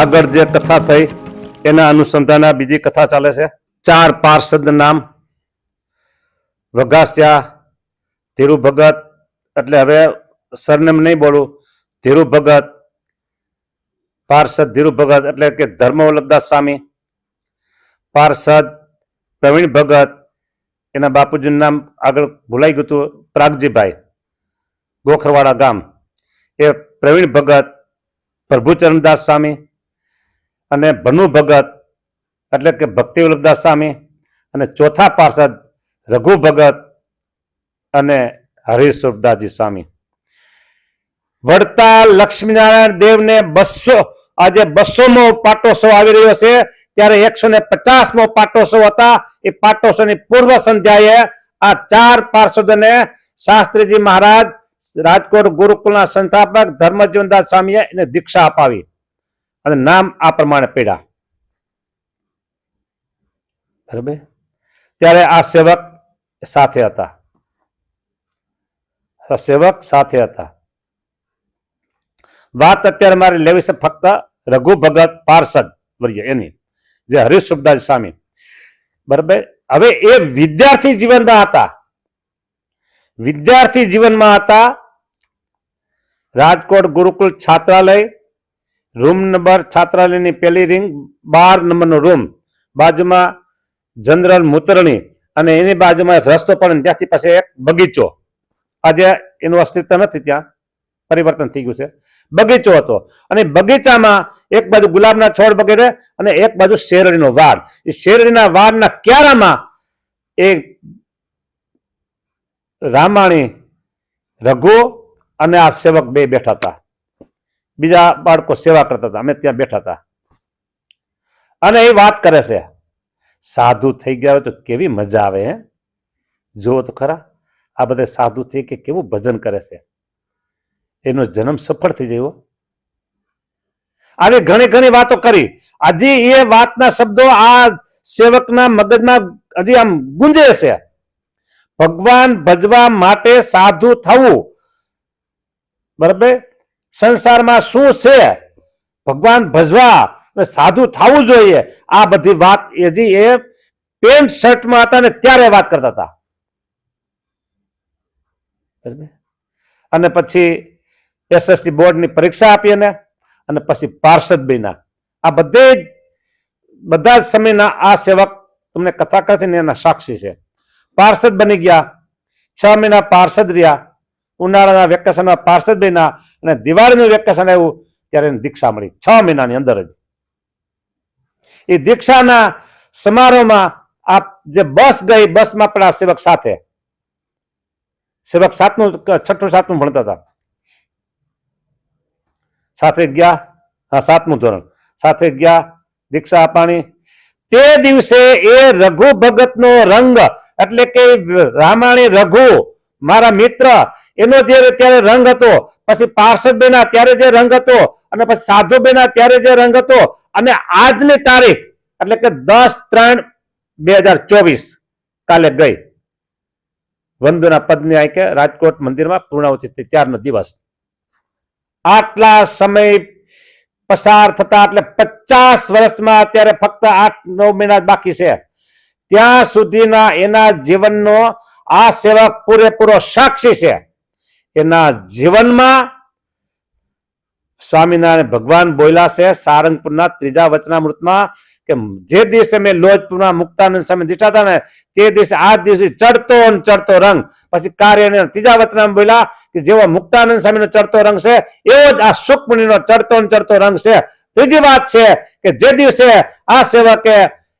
આગળ જે કથા થઈ, એના અનુસંધાને બીજી કથા ચાલે છે. ચાર પાર્ષદ નામ. વઘાસ્યા ધીરુ ભગત એટલે હવે સરનેમ નહીં બોલું ધીરુ ભગત પાર્ષદ ધીરુ ભગત એટલે કે ધર્મવલ્લભદાસ સ્વામી. પાર્ષદ પ્રવીણ ભગત એના બાપુજીનું નામ આગળ ભૂલાઈ ગયું હતું, પ્રાગજીભાઈ, ગોખરવાડા ગામ. એ પ્રવીણ ભગત પ્રભુચરણદાસ સ્વામી અને ભનુ ભગત, એટલે કે ભક્તિ વલ્લભદાસ સ્વામી, અને ચોથા પાર્ષદ રઘુ ભગત અને હરિસ્વરદાસજી સ્વામી. વડતાલ લક્ષ્મીનારાયણ દેવને બસો આજે બસોમો પાટોત્સવ આવી રહ્યો છે. ત્યારે એકસો ને પચાસમો પાટોત્સવ હતા. એ પાટોત્સવની પૂર્વ સંધ્યાએ આ ચાર પાર્ષદોને શાસ્ત્રીજી મહારાજ, રાજકોટ ગુરુકુલના સંસ્થાપક ધર્મજીવનદાસ સ્વામીએ એને દીક્ષા અપાવી. અને નામ આ પ્રમાણે પડ્યા બરાબર? ત્યારે આ સેવક સાથે હતા. સેવક સાથે હતા. વાત અત્યારે મારે લેવી છે ફક્ત રઘુ ભગત પાર્ષદ વર્ય એની, જે હરીશ સુખદાસ સ્વામી. બરાબર? હવે એ વિદ્યાર્થી જીવનમાં હતા. વિદ્યાર્થી જીવનમાં હતા. રાજકોટ ગુરુકુલ છાત્રાલય રૂમ નંબર છાત્રાલયની પેલી રિંગ બાર નંબરનો રૂમ. બાજુમાં જનરલ મૂતરણી અને એની બાજુમાં રસ્તો પણ ત્યાંથી પાસે એક બગીચો. આજે એનું અસ્તિત્વ નથી ત્યાં, પરિવર્તન થઈ ગયું છે. બગીચો હતો અને બગીચામાં એક બાજુ ગુલાબના છોડ વગેરે અને એક બાજુ શેરડીનો વાડ. એ શેરડીના વાડના ક્યારામાં એ રામાણી રઘુ અને આ સેવક બે બેઠા હતા. બીજા બાળકો સેવા કરતા હતા. અમે ત્યાં બેઠા હતા. અને એ વાત કરે છે, સાધુ થઈ ગયા હોય તો કેવી મજા આવે હે? જુઓ તો ખરા, આ બધા સાધુ થઈ કે કેવું ભજન કરે છે? એનો જન્મ સફળ થઈ ગયો આવી ઘણી ઘણી વાતો કરી. હજી એ વાતના શબ્દો આ સેવકના મગજમાં હજી આમ ગુંજે છે. ભગવાન ભજવા માટે સાધુ થવું. બરાબર? સંસારમાં શું છે? ભગવાન ભજવા સાધુ થવું જોઈએ. આ બધી વાત હજી એ પેન્ટ શર્ટમાં હતા ને ત્યારે વાત કરતા હતા. અને પછી એસએસસી બોર્ડની પરીક્ષા આપી અને અને પછી પાર્ષદ બન્યા. આ બધે બધા જ સમયના આ સેવક તમને કથા કહે ને એના સાક્ષી છે. પાર્ષદ બની ગયા. છ મહિના પાર્ષદ રહ્યા. ઉનાળાના વેકેશનમાં પાર્ષદ બન્યા અને દિવાળીનું વેકેશન આવ્યું, ત્યારે એને દીક્ષા મળી. છ મહિનાની અંદર જ. એ દીક્ષાના સમારોહમાં આ જે બસ ગઈ, બસમાં પણ આ સેવક સાથે. સેવક સાતમું, છઠ્ઠું, સાતમું ભણતા હતા. સાથે ગયા, હા, સાતમું ધોરણ. સાથે ગયા, દીક્ષા અપાણી. તે દિવસે એ રઘુ ભગતનો રંગ, એટલે કે રામાણી રઘુ મારા મિત્ર, એનો જે ત્યારે રંગ હતો, પછી પાર્ષદ બેના ત્યારે જે રંગ હતો, અને પછી સાધુ બેના ત્યારે જે રંગ હતો, અને આજની તારીખ, એટલે કે દસ ત્રણ બે હજાર ચોવીસ, કાલે ગઈ. વંદુના પદની આંકે રાજકોટ મંદિરમાં પૂર્ણાવતી થઈ, ત્યારનો દિવસ. આટલા સમય પસાર થતા, એટલે પચાસ વર્ષમાં અત્યારે ફક્ત આઠ નવ મહિના બાકી છે. ત્યાં સુધીના એના જીવનનો આ સેવક પૂરેપૂરો સાક્ષી છે. એના જીવનમાં સ્વામિનારાયણ ભગવાન બોલ્યા છે, સારંગપુરના ત્રીજા વચનામૃતમાં, કે જે દિવસે મેં લોજપુરના મુક્તાનંદ સામે દીઠા હતા ને, તે દિવસે આ દિવસે ચડતો અને ચડતો રંગ. પછી કાર્ય ત્રીજા વચનામાં બોલ્યા કે જેવો મુક્તાનંદ સ્વામીનો ચડતો રંગ છે, એવો જ આ સુકમુનિનો ચડતો અને ચડતો રંગ છે. ત્રીજી વાત છે કે જે દિવસે આ સેવકે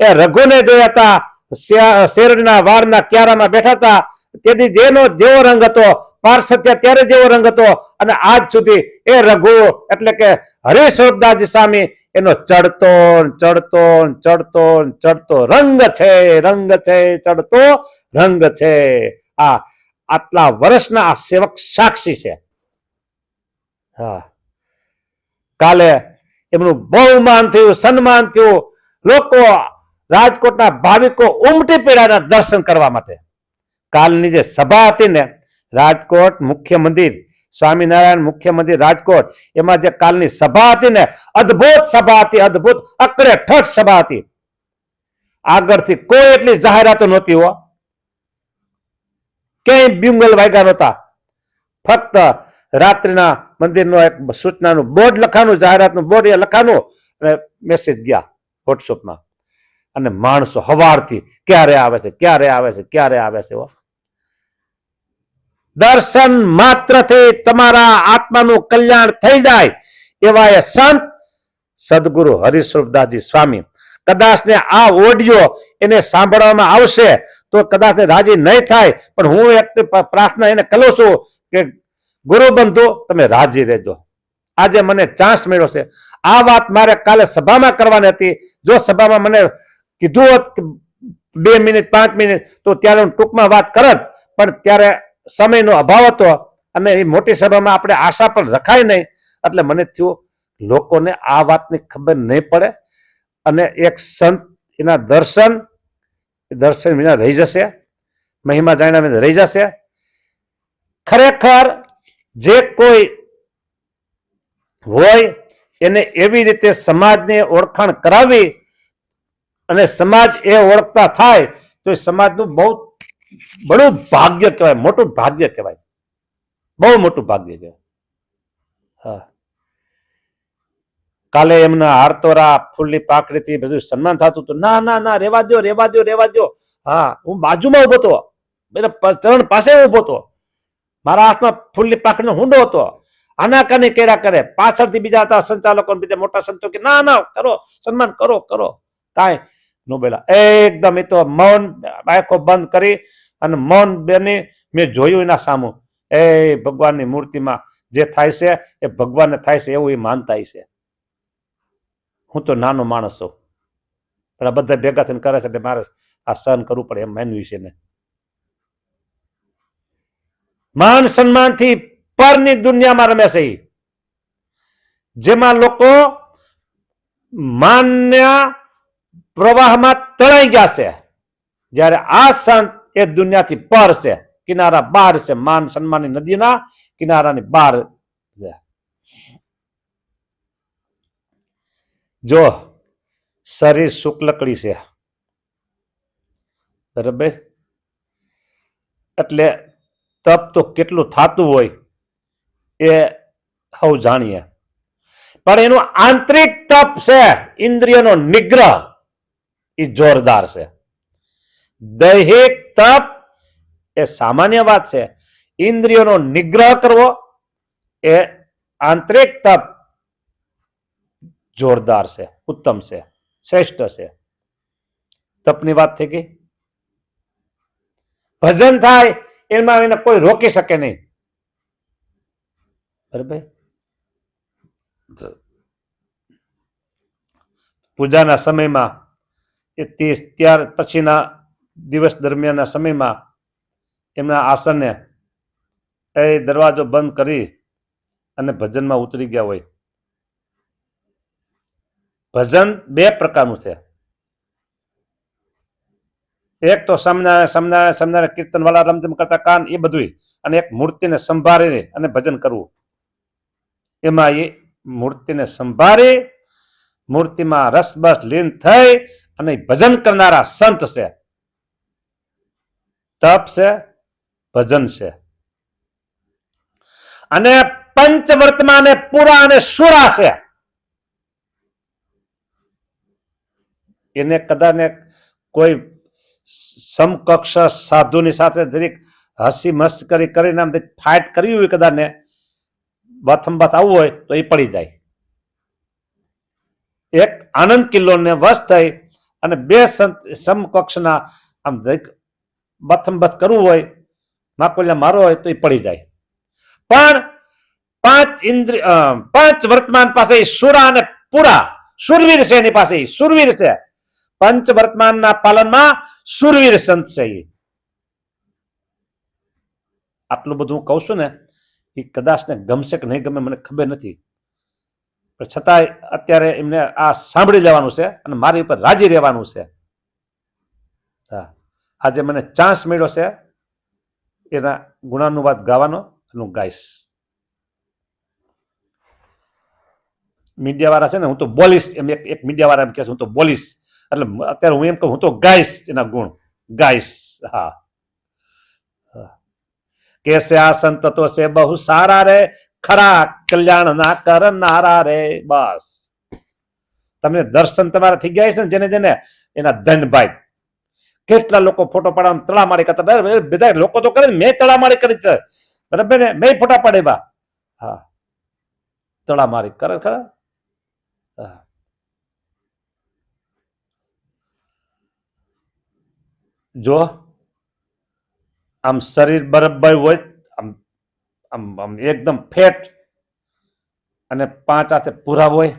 એ રઘુને જોયા હતા શેરડીના વારના ક્યારામાં બેઠા હતા. તેથી જેનો જેવો રંગ હતો, પાર્સત્ય ત્યારે જેવો રંગ હતો અને આજ સુધી એ રઘુ એટલે કે હરિસ્વરદાસજી સ્વામી એનો ચડતો ચડતો ચડતો ચડતો રંગ છે રંગ છે, ચડતો રંગ છે. આ આટલા વર્ષના આ સેવક સાક્ષી છે. હા. કાલે એમનું બહુમાન થયું, સન્માન થયું. લોકો રાજકોટના ભાવિકો ઉમટી પડ્યાના દર્શન કરવા માટે. કાલની જે સભા હતી ને, રાજકોટ મુખ્ય મંદિર, સ્વામિનારાયણ મુખ્ય મંદિર રાજકોટ, એમાં જે કાલની સભા હતી ને, અદભુત સભા હતી, અદ્ભુત અકડે ઠઠ સભા હતી. આગળથી કોઈ એટલી જાહેરાતો નહોતી હો. ક્યાંય બિંગલ વાગ્યા નહોતા. ફક્ત રાત્રિના મંદિરનો એક સૂચનાનું બોર્ડ લખાનું જાહેરાતનું બોર્ડ એ લખાનું અને મેસેજ ગયા વોટ્સઅપમાં અને માણસો હવારથી ક્યારે આવે છે, ક્યારે આવે છે, ક્યારે આવે છે દર્શન માત્રથી તમારા આત્માનું કલ્યાણ થઈ જાય એવા એ સંત સદગુરુ હરિસ્વરૂપદાસજી સ્વામી. કદાચ ને આ ઓડિયો એને સાંભળવામાં આવશે તો કદાચ રાજી નહીં થાય, પણ હું એક પ્રાર્થના એને કરું છું કે ગુરુ બંધુ, તમે રાજી રહેજો. આજે મને ચાન્સ મળ્યો છે. આ વાત મારે કાલે સભામાં કરવાની હતી. જો સભામાં મને કીધું હોત બે મિનિટ, પાંચ મિનિટ, તો ત્યારે હું ટૂંકમાં વાત કરત, પણ ત્યારે સમયનો અભાવ હતો અને એ મોટી સભામાં આપણે આશા પણ રખાય નહીં. એટલે મને થયું, લોકોને આ વાતની ખબર નહીં પડે અને એક સંત એના દર્શન દર્શન વિના રહી જશે, મહિમા જાણ્યા વિના રહી જશે. ખરેખર જે કોઈ હોય એને એવી રીતે સમાજને ઓળખાણ કરાવી અને સમાજ એ ઓળખતા થાય, તો એ સમાજનું બહુ બડું ભાગ્ય કહેવાય, મોટું ભાગ્ય કહેવાય. બહુ મોટું ભાગ્ય કહેવાય. હા. કાલે એમના હારતોરા ફૂલની પાકડીથી બધું સન્માન થતું હતું. ના ના ના, રેવા દો રેવા દો રેવા દો હા, હું બાજુમાં ઊભો હતો. પ- ચરણ પાસે ઊભો હતો. મારા હાથમાં ફૂલની પાકડીનો હુંડો હતો. આનાકાની કેરા કરે. પાછળથી બીજા હતા સંચાલકો બીજા મોટા સંતો કે, ના ના, કરો, સન્માન કરો કરો. કાંઈ નો બોલા. એકદમ એ તો મૌન, આંખો બંધ કરી અને મૌન બેની મેં જોયું એના સામું. એ ભગવાનની મૂર્તિમાં જે થાય છે, એ ભગવાનને થાય છે એવું એ માનતા છે. હું તો નાનો માણસ છું. પણ આ બધા ભેગા થઈને કરે છે એટલે મારે આ સહન કરવું પડે એમ માનવી છે ને માન સન્માનથી પરની દુનિયામાં રમે છે. જેમાં લોકો માન્ય પ્રવાહમાં તણાઈ ગયા છે જ્યારે આ સંત એ દુનિયાથી પર છે. કિનારા બહાર છે. માન સન્માનની નદીના કિનારાની બહાર છે. જો શરીર શુક્લકડી છે. બરાબર? એટલે તપ તો કેટલું થતું હોય એ હવ જાણીએ. પણ એનું આંતરિક તપ છે. ઇન્દ્રિયનો નિગ્રહ. એ જોરદાર છે દૈહિક તપ એ સામાન્ય વાત છે ઇન્દ્રિયોનો નિગ્રહ કરવો એ આંતરિક તપ જોરદાર છે ઉત્તમ છે શ્રેષ્ઠ છે તપની વાત થઈ ગઈ ભજન થાય એમાં એને કોઈ રોકી શકે નહીં બરાબર પૂજાના સમયમાં એ તે ત્યાર પછીના દિવસ દરમિયાનના સમયમાં એમના આસનને એ દરવાજો બંધ કરી અને ભજનમાં ઉતરી ગયા હોય. ભજન બે પ્રકારનું છે. એક તો સમનારાયણ સમના સમનારાયણ કીર્તન વાળા રમઝમ કરતા કાન એ બધું અને એક મૂર્તિને સંભાળીને અને ભજન કરવું. એમાં એ મૂર્તિને સંભાળી, મૂર્તિમાં રસબસ લીન થઈ અને ભજન કરનારા સંત છે. તપ છે, ભજન છે. અને પંચવર્તમાં પુરા અને સુરા છે. એને કદાચ કોઈ સમકક્ષ સાધુની સાથે જરીક હસી મસ્કરી કરીને આમ ફાઇટ કરવી હોય કદાચ ને બથમબથ આવવું હોય તો એ પડી જાય. એક આનંદ કિલ્લો ને વશ થઈ અને બે સમકક્ષના આમ બથમબથ કરવું હોય માકોલિયા મારો હોય તો એ પડી જાય. પણ પાંચ ઇન્દ્રિય પાંચ વર્તમાન પાસે સુરા અને પુરા, સુરવીર છે એની પાસે સુરવીર છે. પંચ વર્તમાનના પાલનમાં સુરવીર સંત છે એ. આટલું બધું કહું છું ને, એ કદાચ ને ગમશે કે નહીં ગમે મને ખબર નથી. છતાંય અત્યારે એમને આ સાંભળી લેવાનું છે અને મારી ઉપર રાજી રહેવાનું છે. હા. આજે મને ચાન્સ મળ્યો છે એના ગુણાનુવાદ ગાવાનો હું ગાઈશ. મીડિયાવાળા છે ને, હું તો બોલીશ, એમ એક એક મીડિયાવાળા એમ કહે હું તો બોલીશ. એટલે અત્યારે હું એમ કહું, હું તો ગાઈશ એના ગુણ. ગાઈશ. હા. કેસે આ સંતતો છે બહુ સારા રે ખરા કલ્યાણ ના કરનારા રે, બસ. તમને દર્શન તમારા થઈ ગયા છે ને જેને જેને? એના ધનભાઈ. કેટલા લોકો ફોટો પાડવા તળામાળી કરતા? બધા લોકો તો કરે મેં તળામાળી કરી છે બરાબર ને, મેં ફોટા પાડેવા હા. તળામારી કરે ખરા? હા. જો, આમ શરીર બરાબર હોય આમ આમ, એકદમ ફેટ અને પાંચ હાથે પૂરા હોય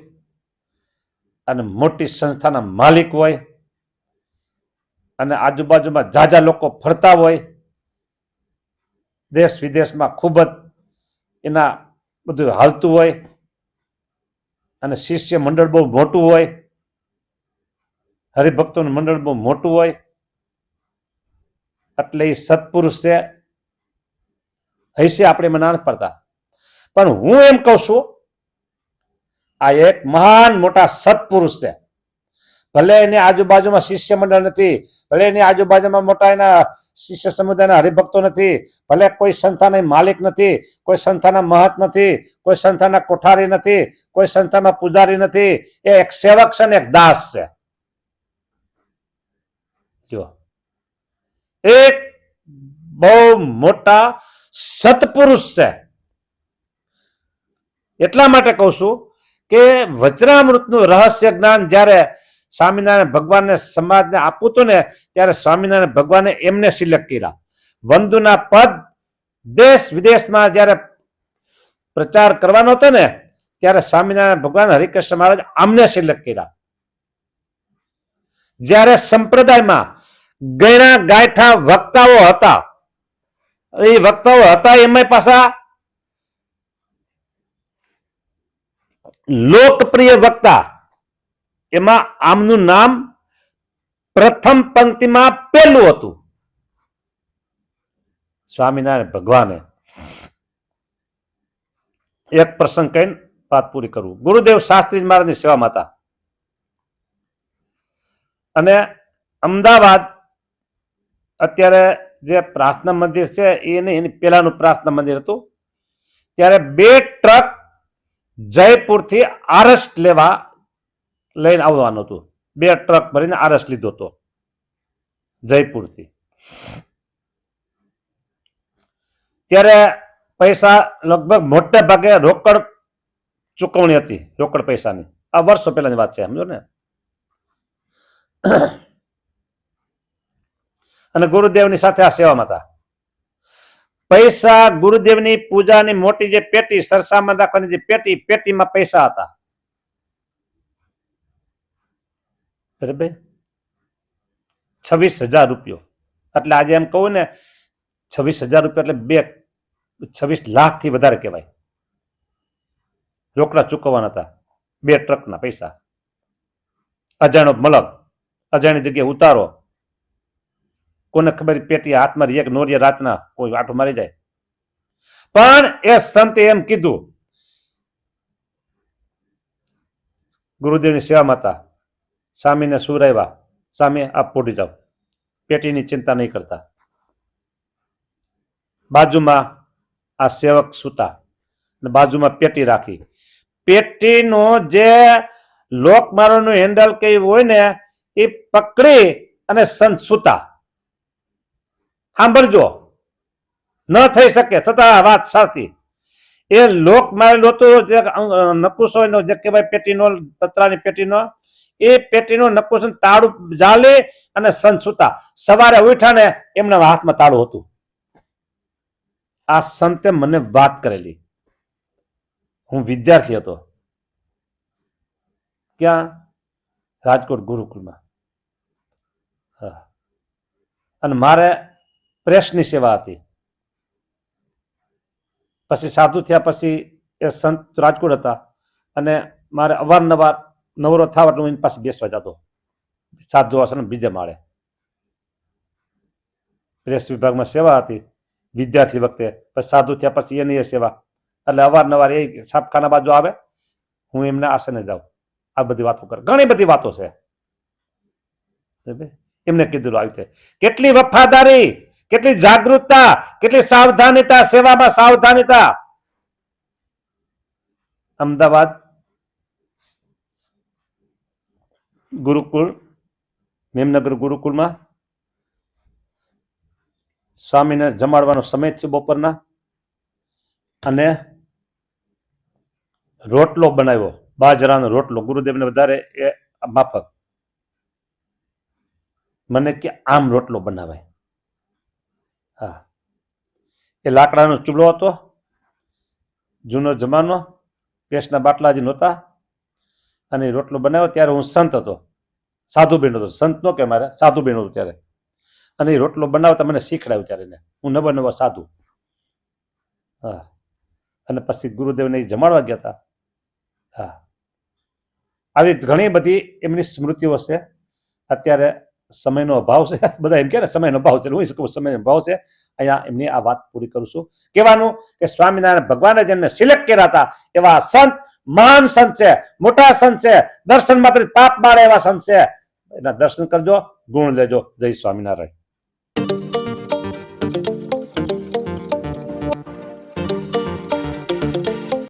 અને મોટી સંસ્થાના માલિક હોય અને આજુબાજુમાં જાજા લોકો ફરતા હોય, દેશ વિદેશમાં ખૂબ જ એના બધું હાલતું હોય અને શિષ્ય મંડળ બહુ મોટું હોય, હરિભક્તોનું મંડળ બહુ મોટું હોય, એટલે એ સત્પુરુષ છે હૈસે આપણે મના નથી પડતા. પણ હું એમ કહું છું, આ એક મહાન મોટા સત્પુરુષ છે. ભલે એની આજુબાજુમાં શિષ્ય મંડળ નથી, ભલે એની આજુબાજુમાં મોટા એના શિષ્ય સમુદાયના હરિભક્તો નથી, ભલે કોઈ સંસ્થાના માલિક નથી, કોઈ સંસ્થાના મહત નથી, કોઈ સંસ્થાના કોઠારી નથી, કોઈ સંસ્થાના પૂજારી નથી, એ એક સેવક છે ને એક દાસ છે. જો એક બહુ મોટા સત્પુરુષ છે. એટલા માટે કહું છું કે વચનામૃતનું રહસ્ય જ્ઞાન જ્યારે સ્વામિનારાયણ ભગવાનને સમાજને આપવું હતું ને ત્યારે સ્વામિનારાયણ ભગવાને એમને સિલેક્ટ કર્યા. વંદુના પદ દેશ વિદેશમાં જ્યારે પ્રચાર કરવાનો હતો ને ત્યારે સ્વામિનારાયણ ભગવાન હરિકૃષ્ણ મહારાજ આમને સિલેક્ટ કર્યા. જ્યારે સંપ્રદાયમાં ગયણા ગાયઠા વક્તાઓ હતા એ વક્તાઓ હતા એમાં પાછા લોકપ્રિય વક્તા. એમાં આમનું નામ પ્રથમ પંક્તિમાં પહેલું હતું. સ્વામિનારાયણ ભગવાને એક પ્રસંગ કહીને વાત પૂરી કરવું ગુરુદેવ શાસ્ત્રી મહારાજની સેવામાં હતા અને અમદાવાદ અત્યારે જે પ્રાર્થના મંદિર છે એને એની પહેલાનું પ્રાર્થના મંદિર હતું. ત્યારે બે ટ્રક જયપુરથી આરસ લેવા લઈને આવવાનું હતું. બે ટ્રક ભરીને આરસ લીધો હતો. જયપુરથી. ત્યારે પૈસા લગભગ મોટે ભાગે રોકડ ચૂકવણી હતી, રોકડ પૈસાની. આ વર્ષો પહેલાની વાત છે, સમજો ને? અને ગુરુદેવની સાથે આ સેવામાં હતા. પૈસા ગુરુદેવની પૂજાની મોટી જે પેટી સરસામાં રાખવાની જે પેટી, પેટીમાં પૈસા હતા. બરાબર? છવ્વીસ હજાર રૂપિયો. એટલે આજે એમ કહું ને, છવ્વીસ હજાર રૂપિયા એટલે બે, છવ્વીસ લાખથી વધારે કહેવાય. રોકડા ચૂકવવાના હતા. બે ટ્રકના પૈસા. અજાણો મલક. અજાણી જગ્યાએ ઉતારો. કોને ખબર પેટી હાથમાં એક નોરિયા રાતના કોઈ આટો મારી જાય. પણ એ સંતે એમ કીધું, ગુરુદેવની સેવામાં હતા સ્વામીને સુરાવ્યા સ્વામી આપ પોટી જાઓ. પેટીની ચિંતા નહીં કરતા. બાજુમાં આ સેવક સૂતા અને બાજુમાં પેટી રાખી. પેટીનો જે લોકમારોનું હેન્ડલ કઈ હોય ને, એ પકડી અને સંત સૂતા. સાંભળજો. ન થઈ શકે છતાં વાત સાચી. એ લોક મારેલો હતો, જે એનો જે કહેવાય પેટીનો, પતરાની પેટીનો, એ પેટીનો નકુસો તાળું જાલે અને સંસુતા. સૂતા સવારે ઉઠ્યા ને એમના હાથમાં તાળું હતું. આ સંતે મને વાત કરેલી. હું વિદ્યાર્થી હતો. ક્યાં? રાજકોટ ગુરુકુળમાં. અને મારે પ્રેસની સેવા હતી. પછી સાધુ થયા પછી એ સંત રાજકોટ હતા અને મારે અવારનવાર નવરો થાવ હું એની પાસે બેસવા જતો. સાધુ આશ્રમ બીજે માળે. પ્રેસ વિભાગમાં સેવા હતી. વિદ્યાર્થી વખતે પછી સાધુ થયા પછી એની એ સેવા. એટલે અવારનવાર એ છાપખાના બાજુ આવે, હું એમને આસને જાઉં. આ બધી વાતો કર. ઘણી બધી વાતો છે. એમને કીધું આવી રીતે. કેટલી વફાદારી! કેટલી જાગૃતતા, કેટલી સાવધાનીતા, સેવામાં સાવધાનીતા. અમદાવાદ ગુરુકુળ, મેમનગર ગુરુકુળમાં સ્વામીને જમાડવાનો સમય થયો બપોરના અને રોટલો બનાવ્યો. બાજરાનો રોટલો. ગુરુદેવને વધારે એ માફક. મને કે આમ રોટલો બનાવાય. હા. એ લાકડાનો ચૂલો હતો. જૂનો જમાનો. ગેસના બાટલા જ નહોતા. અને રોટલો બનાવ્યો ત્યારે હું સંત હતો. સાધુ બેન હતો. સંત નો કે મારે સાધુ બેન હતું ત્યારે. અને રોટલો બનાવતા મને શીખડાવ્યું ત્યારે હું નવો નવો સાધુ. હા. અને પછી ગુરુદેવને એ જમાડવા ગયા હતા. હા. આવી ઘણી બધી એમની સ્મૃતિઓ છે. અત્યારે સમયનો અભાવ છે. બધા એમ કે ને, સમયનો અભાવ છે. હું કહું સમયનો અભાવ છે. અહીંયા એમની આ વાત પૂરી કરું છું. કહેવાનું કે સ્વામિનારાયણ ભગવાને જેમને સિલેક્ટ કર્યા હતા, એવા સંત, મહાન સંત છે, મોટા સંત છે, દર્શન માત્ર પાપ મારે એવા સંત છે. એના દર્શન કરજો, ગુણ લેજો. જય સ્વામિનારાયણ.